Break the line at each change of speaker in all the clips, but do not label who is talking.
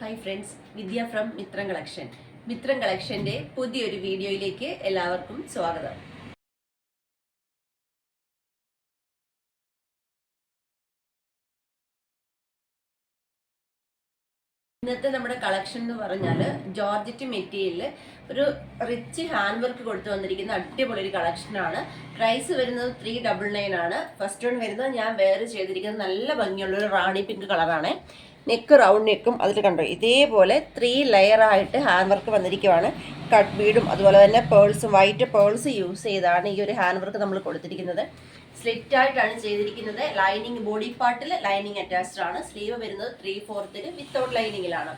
Hi friends Vidya from Mithram collection Mithram കളക്ഷന്റെ പുതിയൊരു വീഡിയോയിലേക്ക് എല്ലാവർക്കും സ്വാഗതം. ഇന്നത്തെ നമ്മുടെ കളക്ഷൻ എന്ന് പറഞ്ഞാൽ ജോർജറ്റ് മെറ്റീരിയലിൽ ഒരു റിച്ച് ഹാൻഡ് വർക്ക് കൊടുത്തു വന്നിരിക്കുന്ന അടിപൊളി ഒരു കളക്ഷനാണ് പ്രൈസ് വരുന്നത് ത്രീ ഡബിൾ നയൻ ആണ്. ഫസ്റ്റ് വൺ വരുന്നത് ഞാൻ വേറെ ചെയ്തിരിക്കുന്നത് നല്ല ഭംഗിയുള്ള ഒരു റാണി പിങ്ക് കളറാണ് നെക്ക് റൗണ്ട് നെക്കും അതിൽ കണ്ടോ? ഇതേപോലെ ത്രീ ലെയർ ആയിട്ട് ഹാൻഡ് വർക്ക് വന്നിരിക്കുവാണ്. കട്ട് ബീഡും അതുപോലെ തന്നെ പേൾസും വൈറ്റ് പേൾസ് യൂസ് ചെയ്താണ് ഈ ഒരു ഹാൻഡ് വർക്ക് നമ്മൾ കൊടുത്തിരിക്കുന്നത്. സ്ലിറ്റ് ആയിട്ടാണ് ചെയ്തിരിക്കുന്നത്. ലൈനിങ് ബോഡി പാർട്ടിൽ ലൈനിങ് അറ്റാച്ച്ഡ് ആണ്. സ്ലീവ് വരുന്നത് ത്രീ ഫോർത്തിന് വിത്തൗട്ട് ലൈനിങ്ങിലാണ്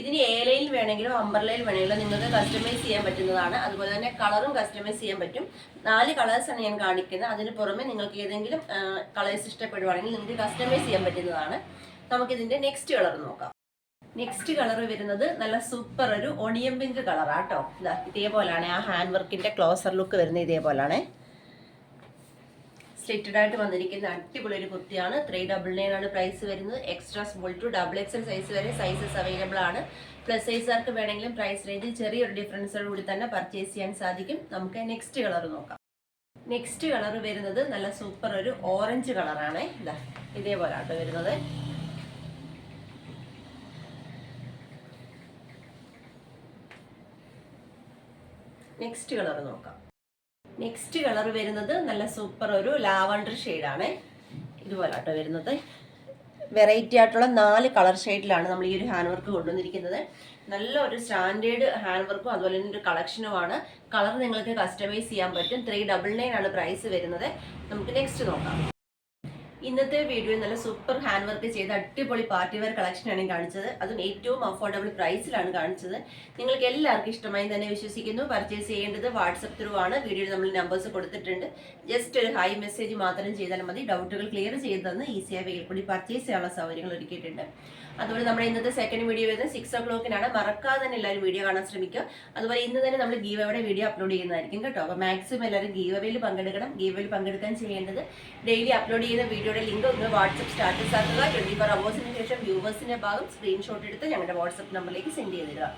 ഇതിന് ഏലയിൽ വേണമെങ്കിലും അമ്പർലയിൽ വേണമെങ്കിലും നിങ്ങൾക്ക് കസ്റ്റമൈസ് ചെയ്യാൻ പറ്റുന്നതാണ്. അതുപോലെ തന്നെ കളറും കസ്റ്റമൈസ് ചെയ്യാൻ പറ്റും. നാല് കളേഴ്സാണ് ഞാൻ കാണിക്കുന്നത്. അതിന് പുറമെ നിങ്ങൾക്ക് ഏതെങ്കിലും കളേഴ്സ് ഇഷ്ടപ്പെടുവാണെങ്കിൽ നിങ്ങൾക്ക് കസ്റ്റമൈസ് ചെയ്യാൻ പറ്റുന്നതാണ്. നമുക്കിതിന്റെ നെക്സ്റ്റ് കളർ നോക്കാം. നെക്സ്റ്റ് കളർ വരുന്നത് നല്ല സൂപ്പർ ഒരു ഒണിയൻ പിങ്ക് കളറാട്ടോ ഇതാ ഇതേപോലാണ് ആ ഹാൻഡ് വർക്കിന്റെ ക്ലോസർ ലുക്ക് വരുന്നത് ഇതേപോലാണ്. സ്ലിറ്റഡ് ആയിട്ട് വന്നിരിക്കുന്ന അടിപൊളി ഒരു കുർത്തിയാണ്. ത്രീ ഡബിൾ നയൻ ആണ് പ്രൈസ് വരുന്നത്. Extra small to double XL size വരെ സൈസസ് അവൈലബിൾ ആണ്. പ്ലസ് സൈസുകാർക്ക് വേണമെങ്കിലും പ്രൈസ് റേഞ്ചിൽ ചെറിയൊരു ഡിഫറൻസോട് കൂടി തന്നെ പർച്ചേസ് ചെയ്യാൻ സാധിക്കും. നമുക്ക് നെക്സ്റ്റ് കളർ നോക്കാം. നെക്സ്റ്റ് കളർ വരുന്നത് നല്ല സൂപ്പർ ഒരു ഓറഞ്ച് കളറാണ് ഇതാ ഇതേപോലെ ആട്ടോ വരുന്നത്. നെക്സ്റ്റ് കളർ നോക്കാം. നെക്സ്റ്റ് കളർ വരുന്നത് നല്ല സൂപ്പർ ഒരു ലാവണ്ടർ ഷെയ്ഡാണ് ഇതുപോലെ ആട്ടോ വരുന്നത്. വെറൈറ്റി ആയിട്ടുള്ള നാല് കളർ ഷെയ്ഡിലാണ് നമ്മൾ ഈ ഒരു ഹാൻഡ് വർക്ക് കൊണ്ടുവന്നിരിക്കുന്നത്. നല്ല ഒരു സ്റ്റാൻഡേർഡ് ഹാൻഡ് വർക്കും അതുപോലെ തന്നെ ഒരു കളക്ഷനുമാണ് കളർ നിങ്ങൾക്ക് കസ്റ്റമൈസ് ചെയ്യാൻ പറ്റും. ത്രീ ഡബിൾ നയൻ ആണ് പ്രൈസ് വരുന്നത്. നമുക്ക് നെക്സ്റ്റ് നോക്കാം. ഇന്നത്തെ വീഡിയോ നല്ല സൂപ്പർ ഹാൻഡ് വർക്ക് ചെയ്ത അടിപൊളി പാർട്ടി വെയർ കളക്ഷനാണ് കാണിച്ചത്. അതും ഏറ്റവും അഫോർഡബിൾ പ്രൈസിലാണ് കാണിച്ചത്. നിങ്ങൾക്ക് എല്ലാവർക്കും ഇഷ്ടമായി തന്നെ വിശ്വസിക്കുന്നു. പർച്ചേസ് ചെയ്യേണ്ടത് വാട്സപ്പ് ത്രൂ ആണ്. വീഡിയോയിൽ നമ്മൾ നമ്പേഴ്സ് കൊടുത്തിട്ടുണ്ട്. ജസ്റ്റ് ഒരു ഹൈ മെസ്സേജ് മാത്രം ചെയ്താൽ മതി. ഡൗട്ടുകൾ ക്ലിയർ ചെയ്ത് തന്ന് ഈസിയായി കൂടി പർച്ചേസ് ചെയ്യാനുള്ള സൗകര്യങ്ങൾ ഒരുക്കിയിട്ടുണ്ട്. അതുപോലെ നമ്മുടെ ഇന്നത്തെ സെക്കൻഡ് വീഡിയോ വരുന്നത് സിക്സ് ഓ ക്ലോക്കിനാണ് മറക്കാതെ തന്നെ എല്ലാവരും വീഡിയോ കാണാൻ ശ്രമിക്കുക. അതുപോലെ ഇന്ന് തന്നെ നമ്മൾ ഗീവയുടെ വീഡിയോ അപ്ലോഡ് ചെയ്യുന്നതായിരിക്കും കേട്ടോ. അപ്പോൾ മാക്സിമം എല്ലാവരും ഗീവയിൽ പങ്കെടുക്കണം. ഗീവയിൽ പങ്കെടുക്കാൻ ചെയ്യേണ്ടത് ഡെയിലി അപ്ലോഡ് ചെയ്യുന്ന വീഡിയോയുടെ ലിങ്ക് ഒന്ന് വാട്സപ്പ് സ്റ്റാറ്റസ് ആക്കുക. ട്വന്റി ഫോർ അവേഴ്സിന് ശേഷം വ്യൂവേഴ്സിന്റെ ഭാഗം സ്ക്രീൻഷോട്ട് എടുത്ത് ഞങ്ങളുടെ വാട്സപ്പ് നമ്പറിലേക്ക് സെൻഡ് ചെയ്തിടുക.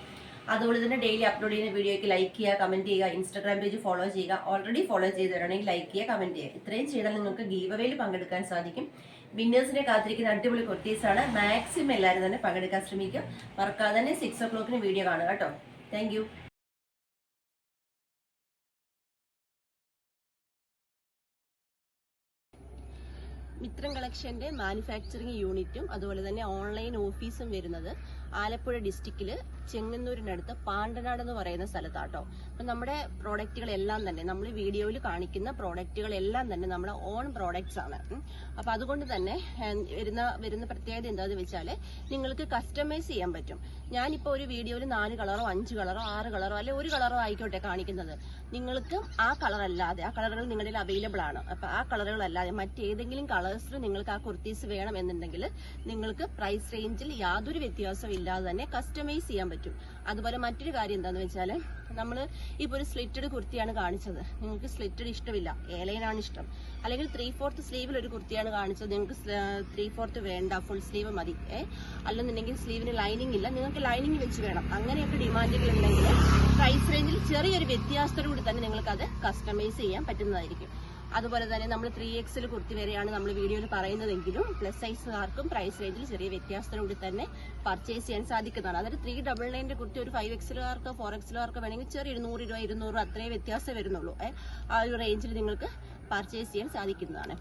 അതുപോലെ തന്നെ ഡെയിലി അപ്ലോഡ് ചെയ്യുന്ന വീഡിയോയ്ക്ക് ലൈക്ക് ചെയ്യുക കമന്റ് ചെയ്യുക ഇൻസ്റ്റാഗ്രാം പേജ് ഫോളോ ചെയ്യുക. ഓൾറെഡി ഫോളോ ചെയ്തവരാണെങ്കിൽ ലൈക്ക് ചെയ്യുക കമന്റ് ചെയ്യുക. ഇത്രയും ചെയ്താൽ നിങ്ങൾക്ക് ഗീവവേയിൽ പങ്കെടുക്കാൻ സാധിക്കും. വിന്നേഴ്സിനെ കാത്തിരിക്കുന്ന അടിപൊളി കൊട്ടീസ് ആണ്. മാക്സിമം എല്ലാവരും തന്നെ പങ്കെടുക്കാൻ ശ്രമിക്കുക. മറക്കാതെ തന്നെ സിക്സ് ഓ ക്ലോക്കിന് വീഡിയോ കാണുക കേട്ടോ. താങ്ക് മിത്രം കളക്ഷന്റെ മാനുഫാക്ചറിങ് യൂണിറ്റും അതുപോലെ തന്നെ ഓൺലൈൻ ഓഫീസും വരുന്നത് ആലപ്പുഴ ഡിസ്ട്രിക്റ്റിൽ ചെങ്ങന്നൂരിനടുത്ത് പാണ്ടനാട് എന്ന് പറയുന്ന സ്ഥലത്താട്ടോ. അപ്പം നമ്മുടെ പ്രോഡക്റ്റുകളെല്ലാം തന്നെ നമ്മൾ വീഡിയോയിൽ കാണിക്കുന്ന പ്രോഡക്റ്റുകളെല്ലാം തന്നെ നമ്മുടെ ഓൺ പ്രോഡക്ട്സ് ആണ്. അപ്പം അതുകൊണ്ട് തന്നെ വരുന്ന വരുന്ന പ്രത്യേകത എന്താണെന്ന് വെച്ചാൽ നിങ്ങൾക്ക് കസ്റ്റമൈസ് ചെയ്യാൻ പറ്റും. ഞാനിപ്പോൾ ഒരു വീഡിയോയിൽ നാല് കളറോ അഞ്ച് കളറോ ആറ് കളറോ അല്ലെ ഒരു കളറോ ആയിക്കോട്ടെ കാണിക്കുന്നത്. നിങ്ങൾക്ക് ആ കളർ അല്ലാതെ ആ കളറുകൾ നിങ്ങളുടെ അവൈലബിൾ ആണ്. അപ്പൊ ആ കളറുകൾ അല്ലാതെ മറ്റേതെങ്കിലും കളേഴ്സിൽ നിങ്ങൾക്ക് ആ കുർത്തീസ് വേണം എന്നുണ്ടെങ്കിൽ നിങ്ങൾക്ക് പ്രൈസ് റേഞ്ചിൽ യാതൊരു വ്യത്യാസവും ഇല്ലാതെ തന്നെ കസ്റ്റമൈസ് ചെയ്യാൻ പറ്റും. അതുപോലെ മറ്റൊരു കാര്യം എന്താന്ന് വെച്ചാൽ നമ്മൾ ഇപ്പോൾ ഒരു സ്ലിറ്റഡ് കുർത്തിയാണ് കാണിച്ചത്. നിങ്ങൾക്ക് സ്ലിറ്റഡ് ഇഷ്ടമില്ല. ഏലൈനാണ് ഇഷ്ടം. അല്ലെങ്കിൽ ത്രീ ഫോർത്ത് സ്ലീവിൽ ഒരു കുർത്തിയാണ് കാണിച്ചത്. നിങ്ങൾക്ക് ത്രീ ഫോർത്ത് വേണ്ട ഫുൾ സ്ലീവ് മതി. ഏ? അല്ലെന്നുണ്ടെങ്കിൽ സ്ലീവിന് ലൈനിങ് ഇല്ല. നിങ്ങൾക്ക് ലൈനിങ് വെച്ച് വേണം. അങ്ങനെയൊക്കെ ഡിമാൻഡുകൾ ഉണ്ടെങ്കിൽ പ്രൈസ് റേഞ്ചിൽ ചെറിയൊരു വ്യത്യാസത്തോടു കൂടി തന്നെ നിങ്ങൾക്ക് അത് കസ്റ്റമൈസ് ചെയ്യാൻ പറ്റുന്നതായിരിക്കും. അതുപോലെ തന്നെ നമ്മൾ ത്രീ എക്സിൽ കുർത്തി വരെയാണ് നമ്മൾ വീഡിയോയിൽ പറയുന്നതെങ്കിലും പ്ലസ് സൈസുകാർക്കും പ്രൈസ് റേഞ്ചിൽ ചെറിയ വ്യത്യാസത്തോടുകൂടി തന്നെ പർച്ചേസ് ചെയ്യാൻ സാധിക്കുന്നതാണ്. അതായത് ത്രീ ഡബിൾ നയന്റെ കുർത്തി ഒരു ഫൈവ് എക്സിലുകാർക്കോ ഫോർ എക്സിലുകാർക്കോ വേണമെങ്കിൽ ചെറിയ ഇരുന്നൂറ് രൂപ ഇരുന്നൂറ് അത്രയും അത്രേ വ്യത്യാസമേ വരുന്നുള്ളൂ. ആ ഒരു റേഞ്ചിൽ നിങ്ങൾക്ക് പർച്ചേസ് ചെയ്യാൻ സാധിക്കുന്നതാണ്.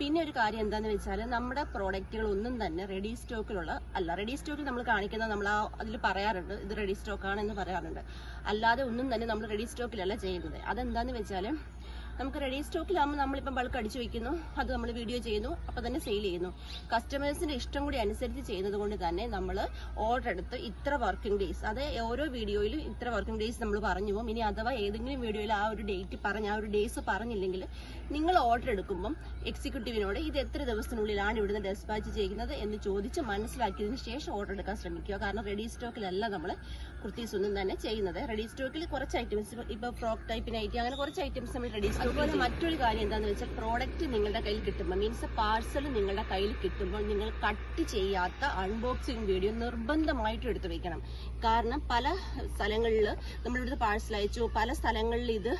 പിന്നെ ഒരു കാര്യം എന്താണെന്ന് വെച്ചാൽ നമ്മുടെ പ്രോഡക്റ്റുകൾ ഒന്നും തന്നെ റെഡി സ്റ്റോക്കിലുള്ള അല്ല റെഡി സ്റ്റോക്കിൽ നമ്മൾ കാണിക്കുന്നത് നമ്മൾ ആ അതിൽ പറയാറുണ്ട് ഇത് റെഡി സ്റ്റോക്കാണെന്ന് പറയാറുണ്ട്. അല്ലാതെ ഒന്നും തന്നെ നമ്മൾ റെഡി സ്റ്റോക്കിലല്ല ചെയ്യുന്നത്. അതെന്താണെന്ന് വെച്ചാൽ നമുക്ക് റെഡി സ്റ്റോക്കിലാകുമ്പോൾ നമ്മളിപ്പം ബൾക്ക് അടിച്ചു വെക്കുന്നു. അത് നമ്മൾ വീഡിയോ ചെയ്യുന്നു. അപ്പോൾ തന്നെ സെയിൽ ചെയ്യുന്നു. കസ്റ്റമേഴ്സിന്റെ ഇഷ്ടം കൂടി അനുസരിച്ച് ചെയ്യുന്നത് കൊണ്ട് തന്നെ നമ്മൾ ഓർഡർ എടുത്ത് ഇത്ര വർക്കിംഗ് ഡേയ്സ് അത് ഓരോ വീഡിയോയിലും ഇത്ര വർക്കിംഗ് ഡേയ്സ് നമ്മൾ പറഞ്ഞു പോകും. ഇനി അഥവാ ഏതെങ്കിലും വീഡിയോയിൽ ആ ഒരു ഡേറ്റ് പറഞ്ഞ് ആ ഒരു ഡേയ്സ് പറഞ്ഞില്ലെങ്കിൽ നിങ്ങൾ ഓർഡർ എടുക്കുമ്പം എക്സിക്യൂട്ടീവിനോട് ഇത് എത്ര ദിവസത്തിനുള്ളിലാണ് ഇവിടുന്ന് ഡെസ്പാച്ച് ചെയ്യുന്നത് എന്ന് ചോദിച്ച് മനസ്സിലാക്കിയതിന് ശേഷം ഓർഡർ എടുക്കാൻ ശ്രമിക്കുക. കാരണം റെഡി സ്റ്റോക്കിലല്ല നമ്മൾ കുർത്തീസ് ഒന്നും തന്നെ ചെയ്യുന്നത്. റെഡി സ്റ്റോക്കിൽ കുറച്ച് ഐറ്റംസ് ഇപ്പോൾ ഫ്രോക്ക് ടൈപ്പ് നൈറ്റി അങ്ങനെ കുറച്ച് ഐറ്റംസ് നമ്മൾ റെഡി അതുപോലെ മറ്റൊരു കാര്യം എന്താണെന്ന് വെച്ചാൽ പ്രോഡക്റ്റ് നിങ്ങളുടെ കയ്യിൽ കിട്ടുമ്പോൾ മീൻസ് പാഴ്സൽ നിങ്ങളുടെ കയ്യിൽ കിട്ടുമ്പോൾ നിങ്ങൾ കട്ട് ചെയ്യാത്ത അൺബോക്സിംഗ് വീഡിയോ നിർബന്ധമായിട്ടും എടുത്തു വെക്കണം. കാരണം പല സ്ഥലങ്ങളിൽ നമ്മളിവിടുത്തെ പാഴ്സൽ അയച്ചു പല സ്ഥലങ്ങളിൽ ഇത്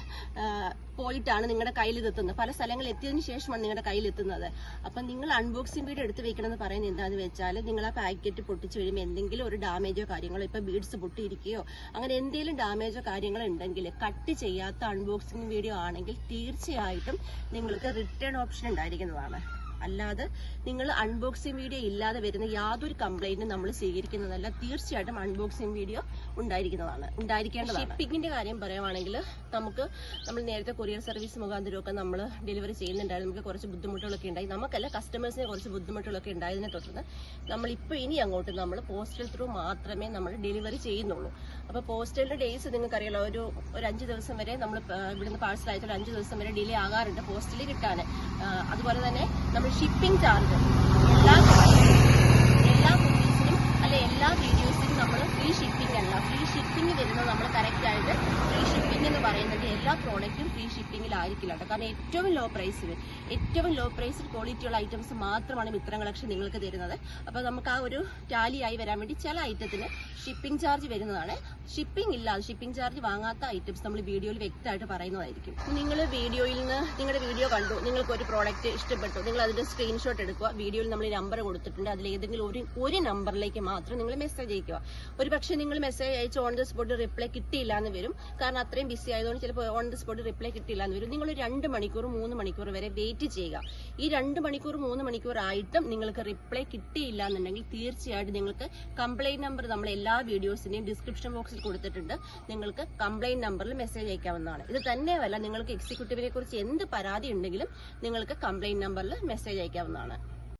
പോയിട്ടാണ് നിങ്ങളുടെ കയ്യിൽ എത്തുന്നത്. പല സ്ഥലങ്ങളിൽ എത്തിയതിനു ശേഷമാണ് നിങ്ങളുടെ കയ്യിൽ എത്തുന്നത്. അപ്പം നിങ്ങൾ അൺബോക്സിംഗ് വീഡിയോ എടുത്ത് വെക്കണം എന്ന് പറയുന്നത് എന്താണെന്ന് വെച്ചാൽ നിങ്ങൾ ആ പാക്കറ്റ് പൊട്ടിച്ച് കഴിയുമ്പോൾ എന്തെങ്കിലും ഒരു ഡാമേജോ കാര്യങ്ങളോ ഇപ്പം ബീഡ്സ് പൊട്ടിയിരിക്കുകയോ അങ്ങനെ എന്തെങ്കിലും ഡാമേജോ കാര്യങ്ങളോ ഉണ്ടെങ്കിൽ കട്ട് ചെയ്യാത്ത അൺബോക്സിംഗ് വീഡിയോ ആണെങ്കിൽ തീർച്ചയായിട്ടും നിങ്ങൾക്ക് റിട്ടേൺ ഓപ്ഷൻ ഉണ്ടായിരിക്കുന്നതാണ്. അല്ലാതെ നിങ്ങൾ അൺബോക്സിംഗ് വീഡിയോ ഇല്ലാതെ വരുന്ന യാതൊരു കംപ്ലൈന്റും നമ്മൾ സ്വീകരിക്കുന്നതല്ല. തീർച്ചയായിട്ടും അൺബോക്സിംഗ് വീഡിയോ ഉണ്ടായിരിക്കുന്നതാണ്. ഉണ്ടായിരിക്കേണ്ടതാണ്. ഷിപ്പിങ്ങിന്റെ കാര്യം പറയുവാണെങ്കിൽ നമുക്ക് നമ്മൾ നേരത്തെ കൊറിയർ സർവീസ് മുഖാന്തരമൊക്കെ നമ്മൾ ഡെലിവറി ചെയ്യുന്നുണ്ടായിരുന്നു. നമുക്ക് കുറച്ച് ബുദ്ധിമുട്ടുകളൊക്കെ ഉണ്ടായി. നമുക്കല്ല കസ്റ്റമേഴ്സിന് കുറച്ച് ബുദ്ധിമുട്ടുകളൊക്കെ ഉണ്ടായതിനെ തുടർന്ന് നമ്മൾ ഇപ്പോൾ ഇനി അങ്ങോട്ട് നമ്മൾ പോസ്റ്റൽ ത്രൂ മാത്രമേ നമ്മൾ ഡെലിവറി ചെയ്യുന്നുള്ളൂ. അപ്പോൾ പോസ്റ്റലിന്റെ ഡേയ്സ് നിങ്ങൾക്കറിയാലോ ഒരു ഒരു അഞ്ച് ദിവസം വരെ നമ്മൾ ഇവിടുന്ന് പാഴ്സൽ അയച്ചാൽ അഞ്ച് ദിവസം വരെ ഡിലേ ആകാറുണ്ട് പോസ്റ്റലിൽ കിട്ടാൻ. അതുപോലെ തന്നെ നമ്മൾ ഷിപ്പിംഗ് ചാർജ് എല്ലാ എല്ലാ മൂവീസിനും അല്ലെ എല്ലാ വീഡിയോസിനും നമ്മൾ ഫ്രീ ഷിപ്പിംഗ് അല്ല ഫ്രീ ഷിപ്പിംഗ് വരുന്നത് നമ്മൾ കറക്റ്റ് ആയിട്ട് ഫ്രീ ഷിപ്പിംഗ് എന്ന് പറയുന്നത് എല്ലാ പ്രോഡക്റ്റും ഫ്രീ ഷിപ്പിംഗിലായിരിക്കില്ല കേട്ടോ. കാരണം ഏറ്റവും ലോ പ്രൈസിൽ ഏറ്റവും ലോ പ്രൈസിൽ ക്വാളിറ്റിയുള്ള ഐറ്റംസ് മാത്രമാണ് മിത്രം കളക്ഷൻ നിങ്ങൾക്ക് തരുന്നത്. അപ്പോൾ നമുക്ക് ആ ഒരു ടാലി ആയി വരാൻ വേണ്ടി ചില ഐറ്റത്തിന് ഷിപ്പിംഗ് ചാർജ് വരുന്നതാണ്. ഷിപ്പിംഗ് ഇല്ല ഷിപ്പിംഗ് ചാർജ് വാങ്ങാത്ത ഐറ്റംസ് നമ്മൾ വീഡിയോയിൽ വ്യക്തമായിട്ട് പറയുന്നതായിരിക്കും. നിങ്ങൾ വീഡിയോയിൽ നിന്ന് നിങ്ങളുടെ വീഡിയോ കണ്ടു നിങ്ങൾക്ക് ഒരു പ്രോഡക്റ്റ് ഇഷ്ടപ്പെട്ടു നിങ്ങൾ അതിന്റെ സ്ക്രീൻഷോട്ട് എടുക്കുക വീഡിയോയിൽ നമ്മൾ നമ്പർ കൊടുത്തിട്ടുണ്ട് അതിൽ ഏതെങ്കിലും ഒരു ഒരു നമ്പറിലേക്ക് മാത്രം നിങ്ങൾ മെസ്സേജ് അയക്കുക. ഒരു പക്ഷേ നിങ്ങൾ മെസ്സേജ് അയച്ച് ഓൺ ദ സ്പോട്ട് റിപ്ലൈ കിട്ടിയില്ല എന്ന് വരും. കാരണം അത്രയും ബിസി ആയതുകൊണ്ട് ചിലപ്പോൾ ഓൺ ദ സ്പോട്ട് റിപ്ലൈ കിട്ടിയില്ല എന്ന് വരും. നിങ്ങൾ രണ്ട് മണിക്കൂർ മൂന്ന് മണിക്കൂർ വരെ വെയിറ്റ് ചെയ്യുക. ഈ രണ്ട് മണിക്കൂർ മൂന്ന് മണിക്കൂർ ആയിട്ടും നിങ്ങൾക്ക് റിപ്ലൈ കിട്ടിയില്ല എന്നുണ്ടെങ്കിൽ തീർച്ചയായിട്ടും നിങ്ങൾക്ക് കംപ്ലൈന്റ് നമ്പർ നമ്മൾ എല്ലാ വീഡിയോസിന്റെയും ഡിസ്ക്രിപ്ഷൻ ബോക്സിൽ കൊടുത്തിട്ടുണ്ട്. നിങ്ങൾക്ക് കംപ്ലൈന്റ് നമ്പറിൽ മെസ്സേജ് അയക്കാവുന്നതാണ്. ഇത് തന്നെയല്ല നിങ്ങൾക്ക് എക്സിക്യൂട്ടീവിനെ കുറിച്ച് എന്ത് പരാതി ഉണ്ടെങ്കിലും നിങ്ങൾക്ക് കംപ്ലൈന്റ് നമ്പറിൽ മെസ്സേജ് അയക്കാവുന്നതാണ്.